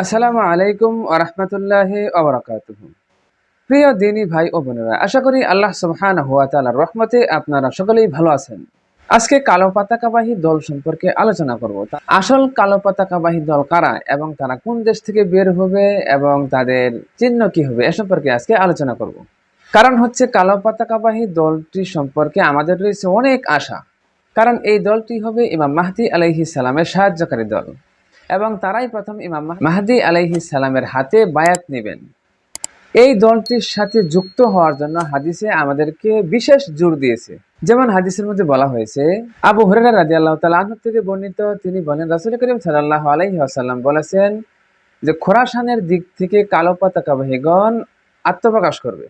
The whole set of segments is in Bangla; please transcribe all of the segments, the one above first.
আসসালামু আলাইকুম আরহামতুল্লাহ আবরাকাতুহ প্রিয় দিনী ভাই ও বোনেরা, আশা করি আল্লাহ সুবহান হুয়া রহমতে আপনারা সকলেই ভালো আছেন। আজকে কালো পতাকাবাহী দল সম্পর্কে আলোচনা করব। আসল কালো পতাকাবাহী দল কারা এবং তারা কোন দেশ থেকে বের হবে এবং তাদের চিহ্ন কি হবে এ সম্পর্কে আজকে আলোচনা করব। কারণ হচ্ছে কালো পতাকাবাহী দলটি সম্পর্কে আমাদের রয়েছে অনেক আশা। কারণ এই দলটি হবে ইমাম মাহদি আলাইহিস সালামের সাহায্যকারী দল। এবং তারাই প্রথম ইমাম মাহ- মাহদি আলাইহিস সালামের হাতে বায়াত নেবেন। এই দলটির সাথে যুক্ত হওয়ার জন্য হাদিসে আমাদেরকে বিশেষ জোর দিয়েছে। যেমন হাদিসের মধ্যে বলা হয়েছে, আবু হরেরা রাজি আল্লাহ তালা থেকে বর্ণিত, তিনি বলেন, রাসুল করিম সাল্লাহ আলাইহি আসাল্লাম বলেছেন যে, খোরাসানের দিক থেকে কালো পতাকাবাহীগণ আত্মপ্রকাশ করবে।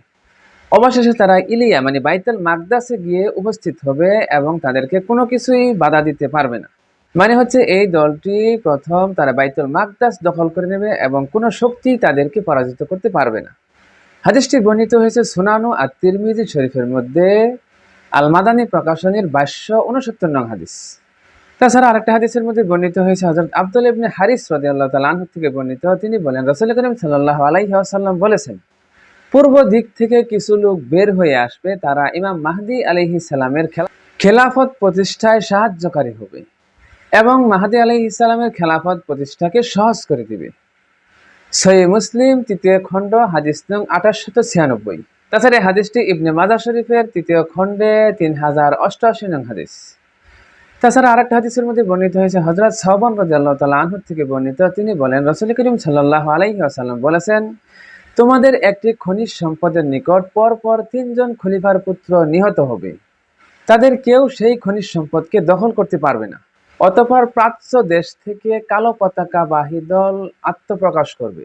অবশেষে তারা ইলিয়া মানে বাইতুল মাকদাসে গিয়ে উপস্থিত হবে এবং তাদেরকে কোনো কিছুই বাধা দিতে পারবে না। মানে হচ্ছে এই দলটি প্রথম তারা বাইতুল মাকদাস দখল করে নেবে এবং কোনো শক্তি তাদেরকে পরাজিত করতে পারবে না। হাদিসটি বর্ণিত হয়েছে সুনানু আর তিরমিজি শরীফের মধ্যে আল মাদানী প্রকাশনীর বাইশশো উনসত্তর নং হাদিস। তাছাড়া আরেকটা হাদিসের মধ্যে বর্ণিত হয়েছে হজরত আব্দুল ইবনে হারিস রদি আল্লাহ তালাহ থেকে বর্ণিত। তিনি বলেন, রসুল করিম সাল্লাহ আলাইহি আসাল্লাম বলেছেন পূর্ব দিক থেকে কিছু লোক বের হয়ে আসবে, তারা ইমাম মাহদি আলহি সালামের খেলা খেলাফত প্রতিষ্ঠায় সাহায্যকারী হবে এবং মাহাদি আলহি ইসলামের খেলাফত প্রতিষ্ঠাকে সহজ করে দিবে। সহি মুসলিম তৃতীয় খণ্ড, হাদিস নং আঠাশশত ছিয়ানব্বই। তাছাড়া হাদিসটি ইবনে মাজা শরীফের তৃতীয় খণ্ডে তিন হাজার অষ্টআশি নং হাদিস। তাছাড়া আরেকটা হাদিসের মধ্যে বর্ণিত হয়েছে হজরত সাহবান রাজিয়াল্লাহ তালা আনহুর থেকে বর্ণিত। তিনি বলেন, রসুল করিম সাল্লাহ আলাইহি আসাল্লাম বলেছেন তোমাদের একটি খনিজ সম্পদের নিকট পরপর তিনজন খলিফার পুত্র নিহত হবে। তাদের কেউ সেই খনিজ সম্পদকে দখল করতে পারবে না। অতঃপর প্রাচ্য দেশ থেকে কালো পতাকা বাহী দল আত্মপ্রকাশ করবে।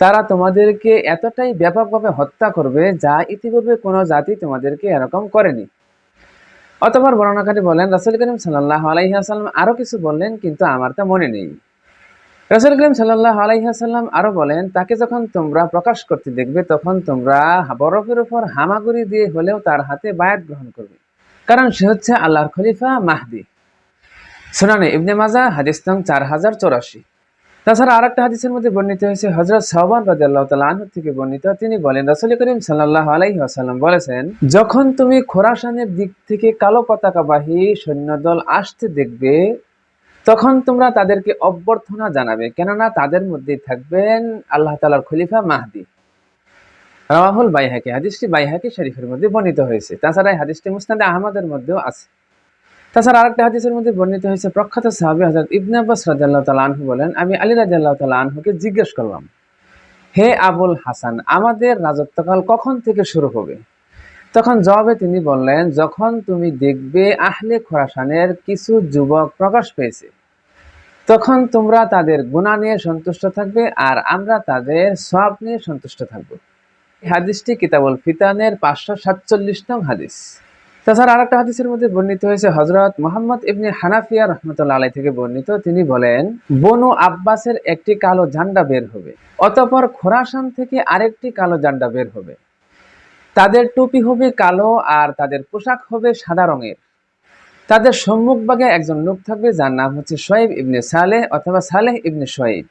তারা তোমাদেরকে এতটাই ব্যাপকভাবে হত্যা করবে যা ইতিপূর্বে কোনো জাতি তোমাদেরকে এরকম করেনি। অতঃপর বর্ণনাকারী বলেন, রাসুল করিম সাল্লাহ আলাইহাসাল্লাম আরও কিছু বললেন, কিন্তু আমার তা মনে নেই। রসুল করিম সাল্লাহ আলাইহাসাল্লাম আরও বলেন, তাকে যখন তোমরা প্রকাশ করতে দেখবে, তখন তোমরা বরফের উপর হামাগুড়ি দিয়ে হলেও তার হাতে বায়াত গ্রহণ করবে। কারণ সে হচ্ছে আল্লাহর খলিফা মাহদি। শোনানে ইবনে মাজা, হাদিস নং চার হাজার চৌরাশি। তাছাড়া আর একটা হাদিসের মধ্যে বর্ণিত হয়েছে হজরত সাহবান রাজি আল্লাহ আনহু থেকে বর্ণিত, তিনি বলেন, রসুল করিম সাল্লাহ আলাইহি আসাল্লাম বলেছেন, যখন তুমি খোরাসানের দিক থেকে কালো পতাকাবাহী সৈন্যদল আসতে দেখবে তখন তোমরা তাদেরকে অভ্যর্থনা জানাবে। কেননা তাদের মধ্যেই থাকবেন আল্লাহ তালার খলিফা মাহদি। রাহুল বাইহাকি। হাদিসটি বাইহাকি শরীফের মধ্যে বর্ণিত হয়েছে। তাছাড়া এই হাদিসটি মুস্তাদে আহমদের মধ্যেও আছে। তাছাড়া আরেকটা হাদিসের মধ্যে বর্ণিত হয়েছে, প্রখ্যাত সাহাবী হযরত ইবনে আব্বাস রাদিয়াল্লাহু তাআলা আনহু বলেন, আমি আলী রাদিয়াল্লাহু তাআলা আনহুকে জিজ্ঞেস করলাম, হে আবুল হাসান, আমাদের রাজত্বকাল কখন থেকে শুরু হবে? তখন জবাবে তিনি বললেন, যখন তুমি দেখবে আহলে খোরাসানের কিছু যুবক প্রকাশ পেয়েছে তখন তোমরা তাদের গুণা নিয়ে সন্তুষ্ট থাকবে আর আমরা তাদের সব নিয়ে সন্তুষ্ট থাকব। হাদিসটি কিতাবুল ফিতানের পাঁচশো সাতচল্লিশ নং হাদিস। তাছাড়া আরেকটা হাদিসের মধ্যে বর্ণিত হয়েছে হজরত মোহাম্মদ ইবনে হানাফিয়া রহমতুল্লাহ আলাই থেকে বর্ণিত। তিনি বলেন, বনু আব্বাসের একটি কালো ঝান্ডা বের হবে, অতঃপর খোরাসান থেকে আরেকটি কালো ঝান্ডা বের হবে। তাদের টুপি হবে কালো আর তাদের পোশাক হবে সাদা রঙের। তাদের সম্মুখভাগে একজন লোক থাকবে যার নাম হচ্ছে সোয়েব ইবনে সালেহ অথবা সালেহ ইবনে সোয়েব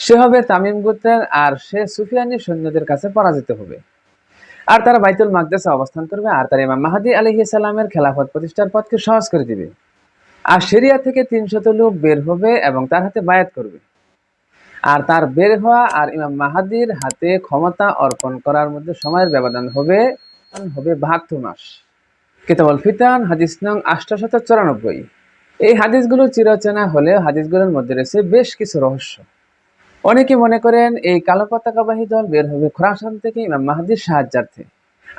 সে হবে তামিম গোত্রের আর সে সুফিয়ানি সৈন্যদের কাছে পরাজিত হবে। আর তারা বাইতুল মাকদাসে অবস্থান করবে আর তার ইমাম মাহাদি আলহি সাল্লামের খেলাফত প্রতিষ্ঠার পথকে সহজ করে দিবে। আর সিরিয়া থেকে তিনশত লোক বের হবে এবং তার হাতে বায়াত করবে। আর তার বের হওয়া আর ইমাম মাহাদির হাতে ক্ষমতা অর্পণ করার মধ্যে সময়ের ব্যবধান হবে হবে বাহাত্তর মাস। কিতাবল ফিতান, হাদিস নং আষ্টশত চুরানব্বই এই হাদিসগুলো চিরচেনা হলেও হাদিসগুলোর মধ্যে রয়েছে বেশ কিছু রহস্য। অনেকে মনে করেন এই কালো পতাকাবাহী দল বের হবে খোরাসান থেকে ইমাম মাহাদির সাহায্যার্থে,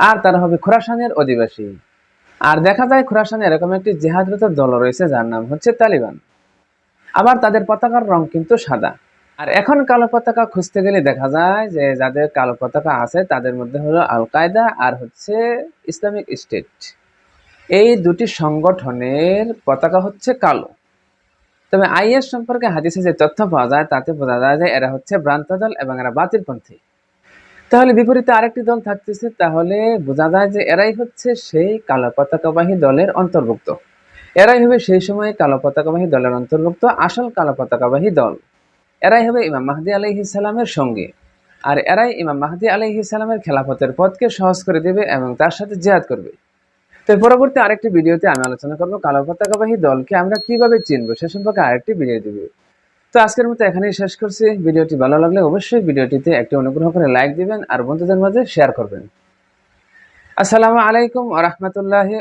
আর তারা হবে খোরাসানের অধিবাসী। আর দেখা যায় খোরাসানে এরকম একটি জেহাদরত দল রয়েছে, যার নাম হচ্ছে তালিবান। আবার তাদের পতাকার রং কিন্তু সাদা। আর এখন কালো পতাকা খুঁজতে গেলে দেখা যায় যে যাদের কালো পতাকা আছে, তাদের মধ্যে হলো আল কায়দা আর হচ্ছে ইসলামিক স্টেট। এই দুটি সংগঠনের পতাকা হচ্ছে কালো। তবে আইএস সম্পর্কে হাদিসে যে তথ্য পাওয়া যায়, তাতে বোঝা যায় যে এরা হচ্ছে ভ্রান্ত দল এবং এরা বাতিলপন্থী। তাহলে বিপরীতে আরেকটি দল থাকতেছে, তাহলে বোঝা যায় যে এরাই হচ্ছে সেই কালো পতাকাবাহী দলের অন্তর্ভুক্ত। এরাই হবে সেই সময়ে কালো পতাকাবাহী দলের অন্তর্ভুক্ত, আসল কালো পতাকাবাহী দল। এরাই হবে ইমাম মাহদি আলাইহি সালামের সঙ্গে। আর এরাই ইমাম মাহদি আলাইহি সালামের খেলাফতের পথকে সহজ করে দেবে এবং তার সাথে জিহাদ করবে। তো পরবর্তী আরেকটি ভিডিওতে আমি আলোচনা করব কালো পতাকাবাহী দলকে আমরা কীভাবে চিনবো? সে সম্পর্কে আরেকটি ভিডিও দিব। তো আজকের মতো এখানেই শেষ করছি। ভিডিওটি ভালো লাগলে অবশ্যই ভিডিওটিতে একটি অনুগ্রহ করে লাইক দিবেন আর বন্ধুদের মাঝে শেয়ার করবেন। আসসালামু আলাইকুম আ রহমতুল্লাহি